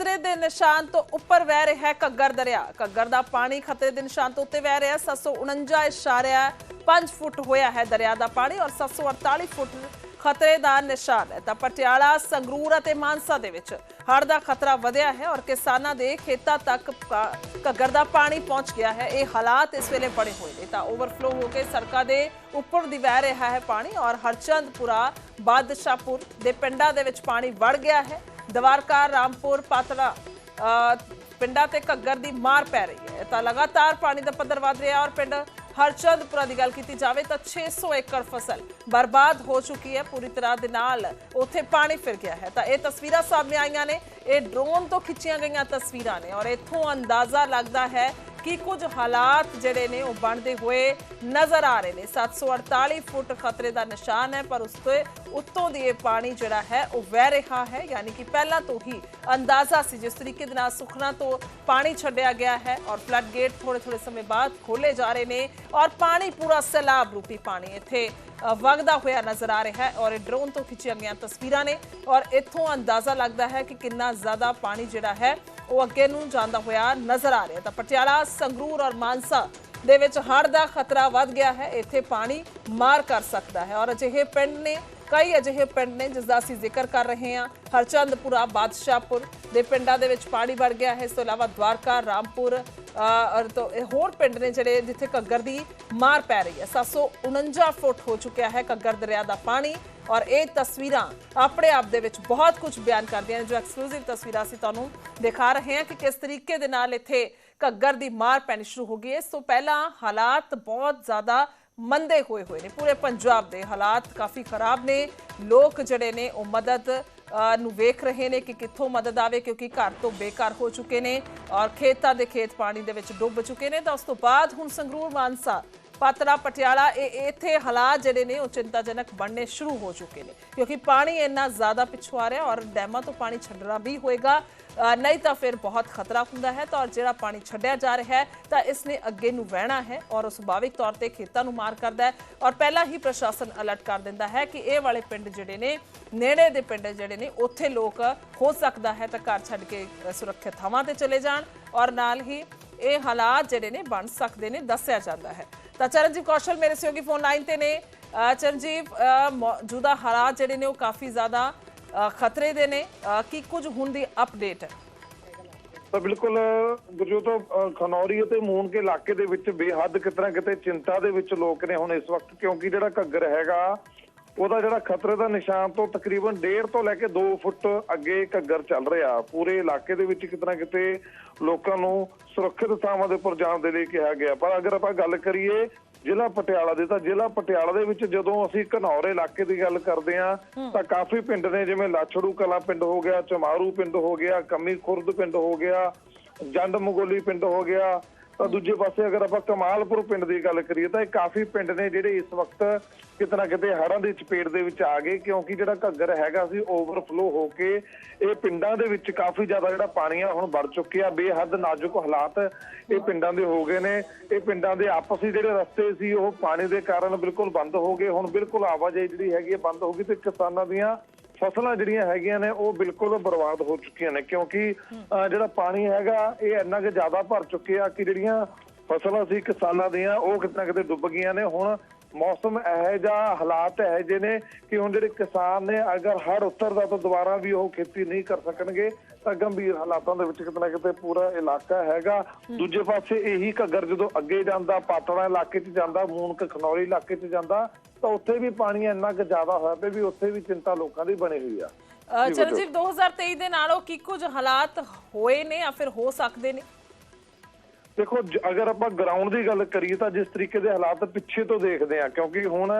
ਖਤਰੇ ਦੇ ਨਿਸ਼ਾਨ ਤੋਂ ਉੱਪਰ ਵਹਿ ਰਿਹਾ ਹੈ ਘੱਗਰ ਦਰਿਆ। ਘੱਗਰ ਦਾ ਪਾਣੀ ਖਤਰੇ ਦੇ ਨਿਸ਼ਾਨ ਤੋਂ ਉੱਤੇ ਵਹਿ ਰਿਹਾ ਹੈ। 749.5 ਫੁੱਟ ਹੋਇਆ ਹੈ ਦਰਿਆ ਦਾ ਪਾਣੀ ਔਰ 748 ਫੁੱਟ ਖਤਰੇ ਦਾ ਨਿਸ਼ਾਨ ਹੈ। ਤਾਂ ਪਟਿਆਲਾ, ਸੰਗਰੂਰ ਅਤੇ ਮਾਨਸਾ ਦੇ ਵਿੱਚ ਹੜ੍ਹ ਦਾ ਖਤਰਾ ਵਧਿਆ ਹੈ ਔਰ ਕਿਸਾਨਾਂ ਦੇ ਖੇਤਾਂ ਤੱਕ ਘੱਗਰ ਦਾ ਪਾਣੀ ਪਹੁੰਚ ਗਿਆ ਹੈ। ਇਹ ਹਾਲਾਤ ਇਸ ਵੇਲੇ ਬਣੇ ਹੋਏ ਨੇ। ਤਾਂ ਓਵਰਫਲੋ ਹੋ ਕੇ ਸੜਕਾਂ ਦੇ ਉੱਪਰ ਦੀ ਵਹਿ ਰਿਹਾ ਹੈ ਪਾਣੀ ਔਰ ਹਰਚੰਦਪੁਰਾ, ਬਾਦਸ਼ਾਹਪੁਰ ਦੇ ਪਿੰਡਾਂ ਦੇ ਵਿੱਚ ਪਾਣੀ ਵੜ ਗਿਆ ਹੈ। ਦਵਾਰਕਾ, ਰਾਮਪੁਰ, ਪਾਤੜਾ ਪਿੰਡਾਂ ਤੇ ਘੱਗਰ ਦੀ ਮਾਰ ਪੈ ਰਹੀ ਹੈ। ਤਾਂ ਲਗਾਤਾਰ ਪਾਣੀ ਦਾ ਪੱਧਰ ਵਧ ਰਿਹਾ ਔਰ ਪਿੰਡ ਹਰਚੰਦਪੁਰਾ ਦੀ ਗੱਲ ਕੀਤੀ ਜਾਵੇ ਤਾਂ 600 ਏਕੜ ਫਸਲ ਬਰਬਾਦ ਹੋ ਚੁੱਕੀ ਹੈ। ਪੂਰੀ ਤਰ੍ਹਾਂ ਦੇ ਨਾਲ ਉੱਥੇ ਪਾਣੀ ਫਿਰ ਗਿਆ ਹੈ। ਤਾਂ ਇਹ ਤਸਵੀਰਾਂ ਸਾਹਮਣੇ ਆਈਆਂ ਨੇ। ਇਹ ਡਰੋਨ ਤੋਂ ਖਿੱਚੀਆਂ ਗਈਆਂ ਤਸਵੀਰਾਂ ਨੇ ਔਰ ਇੱਥੋਂ ਅੰਦਾਜ਼ਾ ਲੱਗਦਾ ਹੈ ਕਿ ਕੁਝ ਹਾਲਾਤ ਜਿਹੜੇ ਨੇ ਉਹ ਬਣਦੇ ਹੋਏ ਨਜ਼ਰ ਆ ਰਹੇ ਨੇ 748 ਫੁੱਟ ਖਤਰੇ ਦਾ ਨਿਸ਼ਾਨ ਹੈ ਪਰ ਉਸ ਤੋਂ ਉੱਤੋਂ ਦੀ ਇਹ ਪਾਣੀ ਜਿਹੜਾ ਹੈ ਉਹ ਵਹਿ ਰਿਹਾ ਹੈ ਯਾਨੀ ਕਿ ਪਹਿਲਾਂ ਤੋਂ ਹੀ ਅੰਦਾਜ਼ਾ ਸੀ ਜਿਸ ਤਰੀਕੇ ਦੇ ਨਾਲ ਸੁਖਨਾ ਤੋਂ ਪਾਣੀ ਛੱਡਿਆ ਗਿਆ ਹੈ ਔਰ ਫਲੱਡ ਗੇਟ ਥੋੜੇ ਥੋੜੇ ਸਮੇਂ ਬਾਅਦ ਖੋਲੇ ਜਾ ਰਹੇ ਨੇ ਔਰ ਪਾਣੀ ਪੂਰਾ ਸੈਲਾਬ ਰੂਪੀ ਪਾਣੀ ਇੱਥੇ ਅ, ਵਗਦਾ ਹੋਇਆ ਨਜ਼ਰ ਆ ਰਿਹਾ ਹੈ ਔਰ ਇਹ ਡਰੋਨ ਤੋਂ ਖਿੱਚੀਆਂ ਗਈਆਂ ਤਸਵੀਰਾਂ ਨੇ ਔਰ ਇੱਥੋਂ ਅੰਦਾਜ਼ਾ ਲੱਗਦਾ ਹੈ ਕਿ ਕਿੰਨਾ ਜ਼ਿਆਦਾ ਪਾਣੀ ਜਿਹੜਾ ਹੈ ਉਹ ਅੱਗੇ ਨੂੰ ਜਾਂਦਾ ਹੋਇਆ ਨਜ਼ਰ ਆ ਰਿਹਾ ਤਾਂ ਪਟਿਆਲਾ, ਸੰਗਰੂਰ ਔਰ ਮਾਨਸਾ ਦੇ ਵਿੱਚ ਹੜ੍ਹ ਦਾ ਖਤਰਾ ਵੱਧ ਗਿਆ ਹੈ। ਇੱਥੇ ਪਾਣੀ ਮਾਰ ਕਰ ਸਕਦਾ ਹੈ ਔਰ ਅਜਿਹੇ ਪਿੰਡ ਨੇ, ਕਈ ਅਜਿਹੇ ਪਿੰਡ ਨੇ ਜਿਸ ਦਾ ਅਸੀਂ ਜ਼ਿਕਰ ਕਰ ਰਹੇ ਹਾਂ। ਹਰਚੰਦਪੁਰਾ, ਬਾਦਸ਼ਾਹਪੁਰ ਦੇ ਪਿੰਡਾਂ ਦੇ ਵਿੱਚ ਪਾਣੀ ਵੜ ਗਿਆ ਹੈ। ਇਸ ਤੋਂ ਇਲਾਵਾ ਦਵਾਰਕਾ, ਰਾਮਪੁਰ ਔਰ ਤੋਂ ਇਹ ਹੋਰ ਪਿੰਡ ਨੇ ਜਿਹੜੇ ਜਿੱਥੇ ਘੱਗਰ ਦੀ ਮਾਰ ਪੈ ਰਹੀ ਹੈ। 749 ਫੁੱਟ ਹੋ ਚੁੱਕਿਆ ਹੈ ਘੱਗਰ ਦਰਿਆ ਦਾ ਪਾਣੀ। ਔਰ ਇਹ ਤਸਵੀਰਾਂ ਆਪਣੇ ਆਪ ਦੇ ਵਿੱਚ ਬਹੁਤ ਕੁਝ ਬਿਆਨ ਕਰਦੀਆਂ ਨੇ, ਜੋ ਐਕਸਕਲੂਸਿਵ ਤਸਵੀਰਾਂ ਅਸੀਂ ਤੁਹਾਨੂੰ ਦਿਖਾ ਰਹੇ ਹਾਂ ਕਿ ਕਿਸ ਤਰੀਕੇ ਦੇ ਨਾਲ ਇੱਥੇ ਘੱਗਰ ਦੀ ਮਾਰ ਪੈਣੀ ਸ਼ੁਰੂ ਹੋ ਗਈ ਹੈ। ਇਸ ਤੋਂ ਪਹਿਲਾਂ ਹਾਲਾਤ ਬਹੁਤ ਜ਼ਿਆਦਾ ਮੰਦੇ ਹੋਏ ਹੋਏ ਨੇ। ਪੂਰੇ ਪੰਜਾਬ ਦੇ ਹਾਲਾਤ ਕਾਫੀ ਖਰਾਬ ਨੇ। ਲੋਕ ਜਿਹੜੇ ਨੇ, ਉਹ ਮਦਦ ਨੂੰ ਵੇਖ ਰਹੇ ਨੇ ਕਿ ਕਿੱਥੋਂ ਮਦਦ ਆਵੇ, ਕਿਉਂਕਿ ਘਰ ਤੋਂ ਬੇਕਾਰ ਹੋ ਚੁੱਕੇ ਨੇ ਔਰ ਖੇਤਾਂ ਦੇ ਖੇਤ ਪਾਣੀ ਦੇ ਵਿੱਚ ਡੁੱਬ ਚੁੱਕੇ ਨੇ। ਤਾਂ ਉਸ ਤੋਂ ਬਾਅਦ ਹੁਣ ਸੰਗਰੂਰ ਮਾਨਸਾ ਪਾਤਰਾ ਪਟਿਆਲਾ, ਇਹ ਇੱਥੇ ਹਾਲਾਤ ਜਿਹੜੇ ਨੇ, ਉਹ ਚਿੰਤਾਜਨਕ ਬਣਨੇ ਸ਼ੁਰੂ ਹੋ ਚੁੱਕੇ ਨੇ। ਕਿਉਂਕਿ ਪਾਣੀ ਇੰਨਾ ਜ਼ਿਆਦਾ ਪਿੱਛੋਂ ਆ ਰਿਹਾ ਔਰ ਡੈਮਾਂ ਤੋਂ ਪਾਣੀ ਛੱਡਣਾ ਵੀ ਹੋਏਗਾ। ਨਹੀਂ ਤਾਂ ਫਿਰ ਬਹੁਤ ਖਤਰਾ ਹੁੰਦਾ ਹੈ। ਤਾਂ ਔਰ ਜਿਹੜਾ ਪਾਣੀ ਛੱਡਿਆ ਜਾ ਰਿਹਾ ਹੈ, ਤਾਂ ਇਸ ਨੇ ਅੱਗੇ ਨੂੰ ਵਹਿਣਾ ਹੈ ਔਰ ਉਹ ਸੁਭਾਵਿਕ ਤੌਰ ਤੇ ਖੇਤਾਂ ਨੂੰ ਮਾਰ ਕਰਦਾ ਹੈ। ਔਰ ਪਹਿਲਾਂ ਹੀ ਪ੍ਰਸ਼ਾਸਨ ਅਲਰਟ ਕਰ ਦਿੰਦਾ ਹੈ ਕਿ ਇਹ ਵਾਲੇ ਪਿੰਡ ਜਿਹੜੇ ਨੇ, ਨੇੜੇ ਦੇ ਪਿੰਡ ਜਿਹੜੇ ਨੇ, ਉੱਥੇ ਲੋਕ ਹੋ ਸਕਦਾ ਹੈ ਤਾਂ ਘਰ ਛੱਡ ਕੇ ਸੁਰੱਖਿਅਤ ਥਾਵਾਂ ਤੇ ਚਲੇ ਜਾਣ। ਔਰ ਨਾਲ ਹੀ ਇਹ ਹਾਲਾਤ ਜਿਹੜੇ ਨੇ ਬਣ ਸਕਦੇ ਨੇ, ਦੱਸਿਆ ਜਾਂਦਾ ਹੈ। ਤਾਂ ਚਰਨਜੀਤ ਕੌਸ਼ਲ ਮੇਰੇ ਸਹਿਯੋਗੀ ਫੋਨ ਲਾਈਨ ਤੇ ਨੇ। ਅ, ਚਰਨਜੀਤ ਮੌਜੂਦਾ ਹਾਲਾਤ ਜਿਹੜੇ ਨੇ ਉਹ ਕਾਫੀ ਜ਼ਿਆਦਾ ਅ, ਖਤਰੇ ਦੇ ਨੇ। ਕੀ ਕੁਝ ਹੁਣ ਦੀ ਅਪਡੇਟ? ਹੈ ਤਾਂ ਬਿਲਕੁਲ ਗੁਰਜੋਤ ਖਨੌਰੀ ਅਤੇ ਮੂਨ ਕੇ ਇਲਾਕੇ ਦੇ ਵਿੱਚ ਬੇਹੱਦ ਕਿਤਨਾ ਕਿਤੇ ਚਿੰਤਾ ਦੇ ਵਿੱਚ ਲੋਕ ਨੇ ਹੁਣ ਇਸ ਵਕਤ ਕਿਉਂਕਿ ਜਿਹੜਾ ਘੱਗਰ ਹੈਗਾ ਉਹਦਾ ਜਿਹੜਾ ਖਤਰੇ ਦਾ ਨਿਸ਼ਾਨ ਤੋਂ ਤਕਰੀਬਨ 1.5 ਤੋਂ ਲੈ ਕੇ 2 ਫੁੱਟ ਅੱਗੇ ਘੱਗਰ ਚੱਲ ਰਿਹਾ। ਪੂਰੇ ਇਲਾਕੇ ਦੇ ਵਿੱਚ ਕਿਤਨਾ ਕਿਤੇ ਲੋਕਾਂ ਨੂੰ ਸੁਰੱਖਿਅਤ ਥਾਵਾਂ ਦੇ ਉੱਪਰ ਜਾਣ ਦੇ ਲਈ ਕਿਹਾ ਗਿਆ। ਪਰ ਅਗਰ ਆਪਾਂ ਗੱਲ ਕਰੀਏ ਜ਼ਿਲ੍ਹਾ ਪਟਿਆਲਾ ਦੇ ਤਾਂ ਜ਼ਿਲ੍ਹਾ ਪਟਿਆਲਾ ਦੇ ਵਿੱਚ ਜਦੋਂ ਅਸੀਂ ਘਨੌਰ ਇਲਾਕੇ ਦੀ ਗੱਲ ਕਰਦੇ ਹਾਂ। ਤਾਂ ਕਾਫੀ ਪਿੰਡ ਨੇ ਜਿਵੇਂ ਲਾਛੜੂ ਕਲਾ ਪਿੰਡ ਹੋ ਗਿਆ ਚਮਾਰੂ ਪਿੰਡ ਹੋ ਗਿਆ ਕੰਮੀ ਖੁਰਦ ਪਿੰਡ ਹੋ ਗਿਆ ਜੰਡ ਮਗੋਲੀ ਪਿੰਡ ਹੋ ਗਿਆ ਤਾਂ ਦੂਜੇ ਪਾਸੇ ਅਗਰ ਆਪਾਂ ਕਮਾਲਪੁਰ ਪਿੰਡ ਦੀ ਗੱਲ ਕਰੀਏ ਤਾਂ ਇਹ ਕਾਫੀ ਪਿੰਡ ਨੇ ਜਿਹੜੇ ਇਸ ਵਕਤ ਕਿਤਨਾ ਕਿਤੇ ਹੜ੍ਹਾਂ ਦੀ ਚਪੇਟ ਦੇ ਵਿੱਚ ਆ ਗਏ, ਕਿਉਂਕਿ ਜਿਹੜਾ ਘੱਗਰ ਹੈਗਾ ਸੀ ਓਵਰਫਲੋ ਹੋ ਕੇ ਇਹ ਪਿੰਡਾਂ ਦੇ ਵਿੱਚ ਕਾਫੀ ਜ਼ਿਆਦਾ ਜਿਹੜਾ ਪਾਣੀ ਆ ਹੁਣ ਵੜ ਚੁੱਕਿਆ, ਬੇਹੱਦ ਨਾਜ਼ੁਕ ਹਾਲਾਤ ਇਹ ਪਿੰਡਾਂ ਦੇ ਹੋ ਗਏ ਨੇ। ਇਹ ਪਿੰਡਾਂ ਦੇ ਆਪਸੀ ਜਿਹੜੇ ਰਸਤੇ ਸੀ, ਉਹ ਪਾਣੀ ਦੇ ਕਾਰਨ ਬਿਲਕੁਲ ਬੰਦ ਹੋ ਗਏ। ਹੁਣ ਬਿਲਕੁਲ ਆਵਾਜਾਈ ਜਿਹੜੀ ਹੈਗੀ ਹੈ ਬੰਦ ਹੋ ਗਈ ਤੇ ਕਿਸਾਨਾਂ ਦੀਆਂ ਫਸਲਾਂ ਜਿਹੜੀਆਂ ਹੈਗੀਆਂ ਨੇ ਉਹ ਬਿਲਕੁਲ ਬਰਬਾਦ ਹੋ ਚੁੱਕੀਆਂ ਨੇ ਕਿਉਂਕਿ ਅਹ, ਜਿਹੜਾ ਪਾਣੀ ਹੈਗਾ ਇਹ ਇੰਨਾ ਕਿ ਜ਼ਿਆਦਾ ਭਰ ਚੁੱਕਿਆ ਕਿ ਜਿਹੜੀਆਂ ਫਸਲਾਂ ਸੀ ਕਿਸਾਨਾਂ ਦੀਆਂ ਉਹ ਕਿਤੇ ਨਾ ਕਿਤੇ ਡੁੱਬ ਗਈਆਂ ਨੇ। ਹੁਣ ਮੌਸਮ ਇਹੋ ਜਿਹਾ ਹਾਲਾਤ ਇਹੋ ਜਿਹੇ ਨੇ ਕਿ ਹੁਣ ਜਿਹੜੇ ਕਿਸਾਨ ਨੇ ਅਗਰ ਹੜ ਉਤਰਦਾ ਤਾਂ ਦੁਬਾਰਾ ਵੀ ਉਹ ਖੇਤੀ ਨਹੀਂ ਕਰ ਸਕਣਗੇ ਤਾਂ ਗੰਭੀਰ ਹਾਲਾਤਾਂ ਦੇ ਵਿੱਚ ਕਿਤੇ ਨਾ ਕਿਤੇ ਪੂਰਾ ਇਲਾਕਾ ਹੈਗਾ। ਦੂਜੇ ਪਾਸੇ ਇਹੀ ਘੱਗਰ ਜਦੋਂ ਅੱਗੇ ਜਾਂਦਾ ਪਾਤੜਾ ਇਲਾਕੇ 'ਚ ਜਾਂਦਾ ਮੂਨਕ ਖਨੌਰੀ ਇਲਾਕੇ 'ਚ ਜਾਂਦਾ ਤਾਂ ਉੱਥੇ ਵੀ ਪਾਣੀ ਇੰਨਾ ਕੁ ਜ਼ਿਆਦਾ ਹੋਇਆ ਪਿਆ ਵੀ ਉੱਥੇ ਵੀ ਚਿੰਤਾ ਲੋਕਾਂ ਦੀ ਬਣੀ ਹੋਈ ਆ। ਚਰਨਜੀਤ 2023 ਦੇ ਨਾਲੋਂ ਕੀ ਕੁਝ ਹਾਲਾਤ ਹੋਏ ਨੇ ਜਾਂ ਫਿਰ ਹੋ ਸਕਦੇ ਨੇ? ਦੇਖੋ ਅਗਰ ਆਪਾਂ ਗਰਾਊਂਡ ਦੀ ਗੱਲ ਕਰੀਏ ਤਾਂ ਜਿਸ ਤਰੀਕੇ ਦੇ ਹਾਲਾਤ ਪਿੱਛੇ ਤੋਂ ਦੇਖਦੇ ਆ ਕਿਉਂਕਿ ਹੁਣ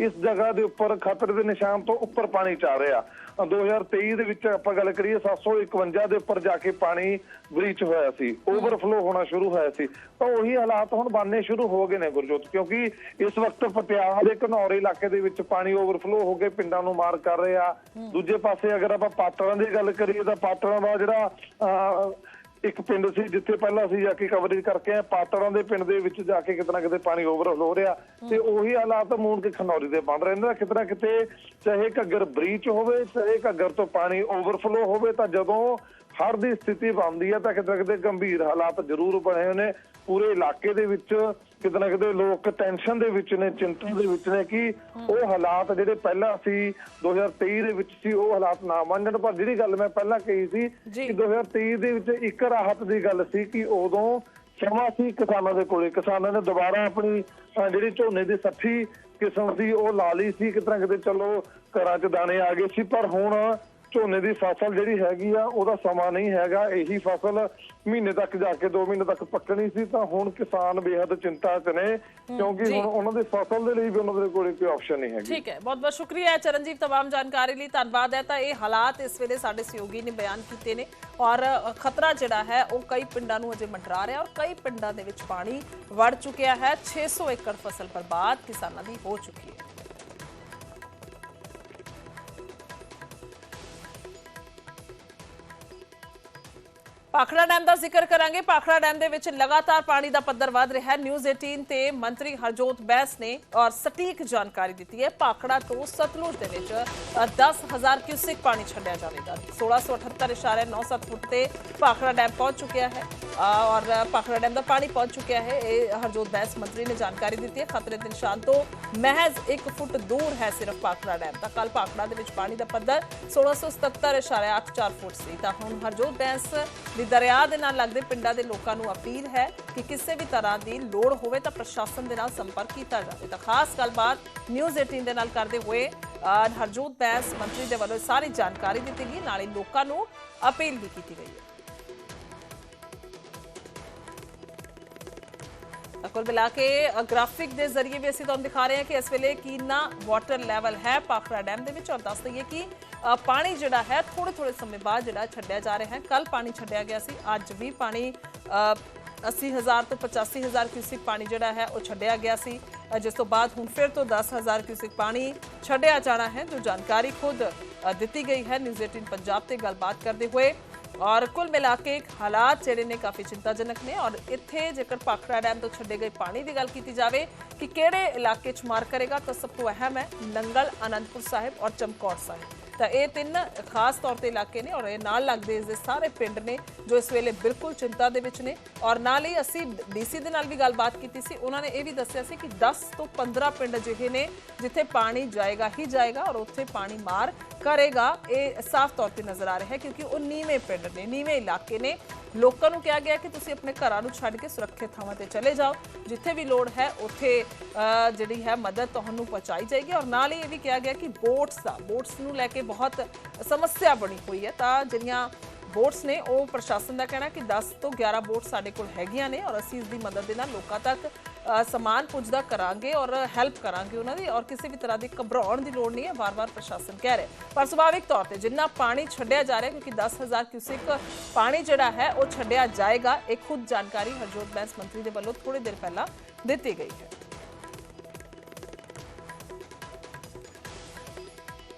ਇਸ ਜਗ੍ਹਾ ਦੇ ਉੱਪਰ ਖਤਰੇ ਦੇ ਨਿਸ਼ਾਨ ਤੋਂ ਉੱਪਰ ਪਾਣੀ ਚੱਲ ਰਿਹਾ। 2023 ਦੇ ਵਿੱਚ ਆਪਾਂ ਗੱਲ ਕਰੀਏ 751 ਦੇ ਉੱਪਰ ਜਾ ਕੇ ਪਾਣੀ ਬ੍ਰੀਚ ਹੋਇਆ ਸੀ ਓਵਰਫਲੋ ਹੋਣਾ ਸ਼ੁਰੂ ਹੋਇਆ ਸੀ। ਤਾਂ ਉਹੀ ਹਾਲਾਤ ਹੁਣ ਬਣਨੇ ਸ਼ੁਰੂ ਹੋ ਗਏ ਨੇ ਗੁਰਜੋਤ ਕਿਉਂਕਿ ਇਸ ਵਕਤ ਪਟਿਆਲਾ ਦੇ ਘਨੌਰ ਇਲਾਕੇ ਦੇ ਵਿੱਚ ਪਾਣੀ ਓਵਰਫਲੋ ਹੋ ਕੇ ਪਿੰਡਾਂ ਨੂੰ ਮਾਰ ਕਰ ਰਿਹਾ। ਦੂਜੇ ਪਾਸੇ ਅਗਰ ਆਪਾਂ ਪਾਤੜਾਂ ਦੀ ਗੱਲ ਕਰੀਏ ਤਾਂ ਪਾਤੜਾਂ ਦਾ ਜਿਹੜਾ ਇੱਕ ਪਿੰਡ ਸੀ ਜਿੱਥੇ ਪਹਿਲਾਂ ਅਸੀਂ ਜਾ ਕੇ ਕਵਰੇਜ ਕਰਕੇ ਆਏ ਪਾਤੜਾਂ ਦੇ ਪਿੰਡ ਦੇ ਵਿੱਚ ਜਾ ਕੇ ਕਿਤਨਾ ਕਿਤੇ ਪਾਣੀ ਓਵਰਫਲੋ ਹੋ ਰਿਹਾ ਤੇ ਉਹੀ ਹਾਲਾਤ ਮੂਨ ਕੇ ਖਨੌਰੀ ਦੇ ਬਣ ਰਹੇ ਨੇ। ਕਿਤਨਾ ਕਿਤੇ ਚਾਹੇ ਘੱਗਰ ਬ੍ਰੀਚ ਹੋਵੇ ਚਾਹੇ ਘੱਗਰ ਤੋਂ ਪਾਣੀ ਓਵਰਫਲੋ ਹੋਵੇ ਤਾਂ ਜਦੋਂ ਹੜ੍ਹ ਦੀ ਸਥਿਤੀ ਬਣਦੀ ਹੈ ਤਾਂ ਕਿਤੇ ਕਿਤੇ ਗੰਭੀਰ ਹਾਲਾਤ ਜ਼ਰੂਰ ਬਣੇ ਹੋਏ ਨੇ। ਪੂਰੇ ਇਲਾਕੇ ਦੇ ਵਿੱਚ ਕਿਤੇ ਨਾ ਕਿਤੇ ਲੋਕ ਟੈਨਸ਼ਨ ਦੇ ਵਿੱਚ ਨੇ ਚਿੰਤਾ ਦੇ ਵਿੱਚ ਨੇ ਕਿ ਉਹ ਹਾਲਾਤ ਜਿਹੜੇ ਪਹਿਲਾਂ ਸੀ 2023 ਦੇ ਵਿੱਚ ਸੀ ਉਹ ਹਾਲਾਤ ਨਾ ਜਾਣ ਪਰ ਜਿਹੜੀ ਗੱਲ ਮੈਂ ਪਹਿਲਾਂ ਕਹੀ ਸੀ। ਕਿ 2023 ਦੇ ਵਿੱਚ ਇੱਕ ਰਾਹਤ ਦੀ ਗੱਲ ਸੀ ਕਿ ਉਦੋਂ ਸਮਾਂ ਸੀ ਕਿਸਾਨਾਂ ਦੇ ਕੋਲੇ। ਕਿਸਾਨਾਂ ਨੇ ਦੁਬਾਰਾ ਆਪਣੀ ਜਿਹੜੀ ਝੋਨੇ ਦੀ ਸੱਠੀ ਕਿਸਮ ਸੀ ਉਹ ਲਾ ਲਈ ਸੀ। ਕਿਤੇ ਨਾ ਕਿਤੇ ਚਲੋ ਘਰਾਂ 'ਚ ਦਾਣੇ ਆ ਗਏ ਸੀ। ਪਰ ਹੁਣ ਝੋਨੇ ਦੀ ਫਸਲ ਜਿਹੜੀ ਹੈਗੀ ਆ ਉਹਦਾ ਸਮਾਂ ਨਹੀਂ ਹੈਗਾ ਇਹੀ ਫਸਲ ਮਹੀਨੇ ਤੱਕ ਜਾ ਕੇ 2 ਮਹੀਨੇ ਤੱਕ ਪੱਕਣੀ ਸੀ ਤਾਂ ਹੁਣ ਕਿਸਾਨ ਬੇਹੱਦ ਚਿੰਤਾ 'ਚ ਨੇ ਕਿਉਂਕਿ ਜੀ। ਹੁਣ ਉਹਨਾਂ ਦੀ ਫਸਲ ਦੇ ਲਈ ਵੀ ਉਹਨਾਂ ਦੇ ਕੋਲੇ ਕੋਈ ਆਪਸ਼ਨ ਨਹੀਂ ਹੈਗੀ ਠੀਕ ਹੈ ਬਹੁਤ ਬਹੁਤ ਸ਼ੁਕਰੀਆ ਚਰਨਜੀਤ तमाम ਜਾਣਕਾਰੀ ਲਈ ਧੰਨਵਾਦ ਹੈ ਤਾਂ ਇਹ ਹਾਲਾਤ ਇਸ ਵੇਲੇ ਸਾਡੇ ਸਹਿਯੋਗੀ ਨੇ ਬਿਆਨ ਕੀਤੇ ਨੇ ਔਰ ਅ, ਖਤਰਾ ਜਿਹੜਾ ਹੈ ਉਹ ਕਈ ਪਿੰਡਾਂ ਨੂੰ ਅਜੇ ਮੰਡਰਾ ਰਿਹਾ ਔਰ ਕਈ ਪਿੰਡਾਂ ਦੇ ਵਿੱਚ ਪਾਣੀ ਵੜ ਚੁੱਕਿਆ ਹੈ 600 ਏਕੜ ਫਸਲ ਬਰਬਾਦ ਕਿਸਾਨਾਂ ਦੀ ਹੋ ਚੁੱਕੀ ਹੈ ਪਾਖੜਾ ਡੈਮ ਦਾ ਜ਼ਿਕਰ ਕਰਾਂਗੇ। ਪਾਖੜਾ ਡੈਮ ਦੇ ਵਿੱਚ ਲਗਾਤਾਰ ਪਾਣੀ ਦਾ ਪੱਧਰ ਵਧ ਰਿਹਾ ਹੈ। ਨਿਊਜ਼ 18 ਤੇ ਮੰਤਰੀ ਹਰਜੋਤ ਬੈਸ ਨੇ ਔਰ ਸਟੀਕ ਜਾਣਕਾਰੀ ਦਿੱਤੀ ਹੈ। ਪਾਖੜਾ ਤੋਂ ਸਤਲੁਜ ਦੇ ਵਿੱਚ 10000 ਕਿਊਸਿਕ ਪਾਣੀ ਛੱਡਿਆ ਜਾਵੇਗਾ। 1678.97 ਫੁੱਟ ਤੇ ਪਾਖੜਾ ਡੈਮ ਪਹੁੰਚ ਚੁੱਕਿਆ ਹੈ। ਔਰ ਪਾਖੜਾ ਡੈਮ ਦਾ ਪਾਣੀ ਪਹੁੰਚ ਚੁੱਕਿਆ ਹੈ। ਇਹ ਹਰਜੋਤ ਬੈਸ ਮੰਤਰੀ ਨੇ ਜਾਣਕਾਰੀ ਦਿੱਤੀ ਹੈ। ਖਤਰੇ ਦੇ ਨਿਸ਼ਾਨ ਤੋਂ ਮਹਿਜ਼ 1 ਫੁੱਟ ਦੂਰ ਹੈ ਸਿਰਫ ਪਾਖੜਾ ਡੈਮ ਤਾਂ ਕੱਲ ਪਾਖੜਾ ਦੇ ਵਿੱਚ ਪਾਣੀ ਦਾ ਪੱਧਰ 1677.84 ਫੁੱਟ ਸੀ। ਤਾਂ ਹੁਣ ਹਰਜੋਤ ਬੈਂਸ ਦੀ ਦਰਿਆ ਦੇ ਨਾਲ ਲੱਗਦੇ ਪਿੰਡਾਂ ਦੇ ਲੋਕਾਂ ਨੂੰ ਅਪੀਲ ਹੈ ਕਿ ਕਿਸੇ ਵੀ ਤਰ੍ਹਾਂ ਦੀ ਲੋੜ ਹੋਵੇ ਤਾਂ ਪ੍ਰਸ਼ਾਸਨ ਦੇ ਨਾਲ ਸੰਪਰਕ ਕੀਤਾ ਜਾਵੇ। ਤਾਂ ਖਾਸ ਗੱਲਬਾਤ ਨਿਊਜ਼ 18 ਦੇ ਨਾਲ ਕਰਦੇ ਹੋਏ ਹਰਜੋਤ ਬੈਂਸ, ਮੰਤਰੀ ਦੇ ਵੱਲੋਂ ਸਾਰੀ ਜਾਣਕਾਰੀ ਦਿੱਤੀ ਗਈ। ਨਾਲੇ ਲੋਕਾਂ ਨੂੰ ਅਪੀਲ ਵੀ ਕੀਤੀ ਗਈ ਹੈ। ਤਾਂ ਮਿਲਾ ਕੇ ਗ੍ਰਾਫਿਕ ਦੇ ਜ਼ਰੀਏ ਵੀ ਅਸੀਂ ਤੁਹਾਨੂੰ ਦਿਖਾ ਰਹੇ ਹਾਂ ਕਿ ਇਸ ਵੇਲੇ ਕਿੰਨਾ ਵਾਟਰ ਲੈਵਲ ਹੈ ਪਾਖੜਾ ਡੈਮ ਦੇ ਵਿੱਚ। ਔਰ ਦੱਸ ਦਈਏ ਕਿ ਪਾਣੀ ਜਿਹੜਾ ਹੈ ਥੋੜੇ ਥੋੜੇ ਸਮੇਂ ਬਾਅਦ ਜਿਹੜਾ ਛੱਡਿਆ ਜਾ ਰਿਹਾ ਹੈ ਕੱਲ ਪਾਣੀ ਛੱਡਿਆ ਗਿਆ ਸੀ ਅੱਜ ਵੀ ਪਾਣੀ ਅ, 80000 ਤੋਂ 85000 ਕਿਊਸਿਕ ਪਾਣੀ ਜਿਹੜਾ ਹੈ ਉਹ ਛੱਡਿਆ ਗਿਆ ਸੀ ਅ, ਜਿਸ ਤੋਂ ਬਾਅਦ ਹੁਣ ਫਿਰ ਤੋਂ 10000 ਕਿਊਸਿਕ ਪਾਣੀ ਛੱਡਿਆ ਜਾਣਾ ਹੈ ਜੋ ਜਾਣਕਾਰੀ ਖੁਦ ਅ, ਦਿੱਤੀ ਗਈ ਹੈ ਨਿਊਜ਼ 18 ਪੰਜਾਬ ਤੇ ਗੱਲਬਾਤ ਕਰਦੇ ਹੋਏ ਔਰ ਕੁੱਲ ਮਿਲਾ ਕੇ ਹਾਲਾਤ ਜਿਹੜੇ ਨੇ ਕਾਫੀ ਚਿੰਤਾਜਨਕ ਨੇ ਔਰ ਇੱਥੇ ਜੇਕਰ ਪਾਖੜਾ ਡੈਮ ਤੋਂ ਛੱਡੇ ਗਏ ਪਾਣੀ ਦੀ ਗੱਲ ਕੀਤੀ ਜਾਵੇ ਕਿ ਕਿਹੜੇ ਇਲਾਕੇ 'ਚ ਮਾਰ ਕਰੇਗਾ ਤਾਂ ਸਭ ਤੋਂ ਅਹਿਮ ਹੈ ਨੰਗਲ ਅਨੰਦਪੁਰ ਸਾਹਿਬ ਔਰ ਚਮਕੌਰ ਸਾਹਿਬ ਤਾਂ ਇਹ ਤਿੰਨ ਖਾਸ ਤੌਰ ਤੇ ਇਲਾਕੇ ਨੇ ਔਰ ਇਹ ਨਾਲ ਲੱਗਦੇ ਇਸ ਦੇ ਸਾਰੇ ਪਿੰਡ ਨੇ ਜੋ ਇਸ ਵੇਲੇ ਬਿਲਕੁਲ ਚਿੰਤਾ ਦੇ ਵਿੱਚ ਨੇ। ਔਰ ਨਾਲ ਹੀ ਅਸੀਂ ਡੀਸੀ ਦੇ ਨਾਲ ਵੀ ਗੱਲਬਾਤ ਕੀਤੀ ਸੀ। ਉਹਨਾਂ ਨੇ ਇਹ ਵੀ ਦੱਸਿਆ ਸੀ ਕਿ 10 ਤੋਂ 15 ਪਿੰਡ ਅਜਿਹੇ ਨੇ ਜਿੱਥੇ ਪਾਣੀ ਜਾਏਗਾ ਹੀ ਜਾਏਗਾ ਔਰ ਉੱਥੇ ਪਾਣੀ ਮਾਰ ਕਰੇਗਾ। ਇਹ ਸਾਫ਼ ਤੌਰ ਤੇ ਨਜ਼ਰ ਆ ਰਿਹਾ ਹੈ ਕਿਉਂਕਿ ਉਹ ਨੀਵੇਂ ਪਿੰਡ ਨੇ, ਨੀਵੇਂ ਇਲਾਕੇ ਨੇ। ਲੋਕਾਂ ਨੂੰ ਕਿਹਾ ਗਿਆ ਕਿ ਤੁਸੀਂ ਆਪਣੇ ਘਰਾਂ ਨੂੰ ਛੱਡ ਕੇ ਸੁਰੱਖਿਅਤ ਥਾਵਾਂ ਤੇ ਚਲੇ ਜਾਓ। ਜਿੱਥੇ ਵੀ ਲੋੜ ਹੈ, ਉੱਥੇ ਜਿਹੜੀ ਹੈ ਮਦਦ ਤੁਹਾਨੂੰ ਪਹੁੰਚਾਈ ਜਾਏਗੀ। ਔਰ ਨਾਲ ਹੀ ਇਹ ਵੀ ਕਿਹਾ ਗਿਆ ਕਿ ਬੋਟਸ ਦਾ, ਬੋਟਸ ਨੂੰ ਲੈ ਕੇ ਬਹੁਤ ਸਮੱਸਿਆ ਬਣੀ ਹੋਈ ਹੈ। ਤਾਂ ਜਿਹੜੀਆਂ ਬੋਟਸ ਨੇ, ਉਹ ਪ੍ਰਸ਼ਾਸਨ ਦਾ ਕਹਿਣਾ ਕਿ 10 ਤੋਂ 11 ਬੋਟ ਸਾਡੇ ਕੋਲ ਹੈਗੀਆਂ ਨੇ ਔਰ ਅਸੀਂ ਇਸ ਦੀ ਮਦਦ ਦੇ ਨਾਲ ਲੋਕਾਂ ਤੱਕ ਸਮਾਨ ਪੁੱਜਦਾ ਕਰਾਂਗੇ ਔਰ ਹੈਲਪ ਕਰਾਂਗੇ ਉਹਨਾਂ ਦੀ ਔਰ ਕਿਸੇ ਵੀ ਤਰ੍ਹਾਂ ਦੀ ਘਬਰਾਉਣ ਦੀ ਲੋੜ ਨਹੀਂ ਹੈ, ਵਾਰ-ਵਾਰ ਪ੍ਰਸ਼ਾਸਨ ਕਹਿ ਰਿਹਾ ਪਰ ਸੁਭਾਵਿਕ ਤੌਰ ਤੇ ਜਿੰਨਾ ਪਾਣੀ ਛੱਡਿਆ ਜਾ ਰਿਹਾ, ਕਿਉਂਕਿ 10000 ਕਿਊਸਿਕ ਪਾਣੀ ਜਿਹੜਾ ਹੈ, ਉਹ ਛੱਡਿਆ ਜਾਏਗਾ, ਇਹ ਖੁਦ ਜਾਣਕਾਰੀ ਹਰਜੋਤ ਬੈਂਸ ਮੰਤਰੀ ਦੇ ਵੱਲੋਂ ਥੋੜੀ ਦੇਰ ਪਹਿਲਾਂ ਦਿੱਤੀ ਗਈ ਹੈ।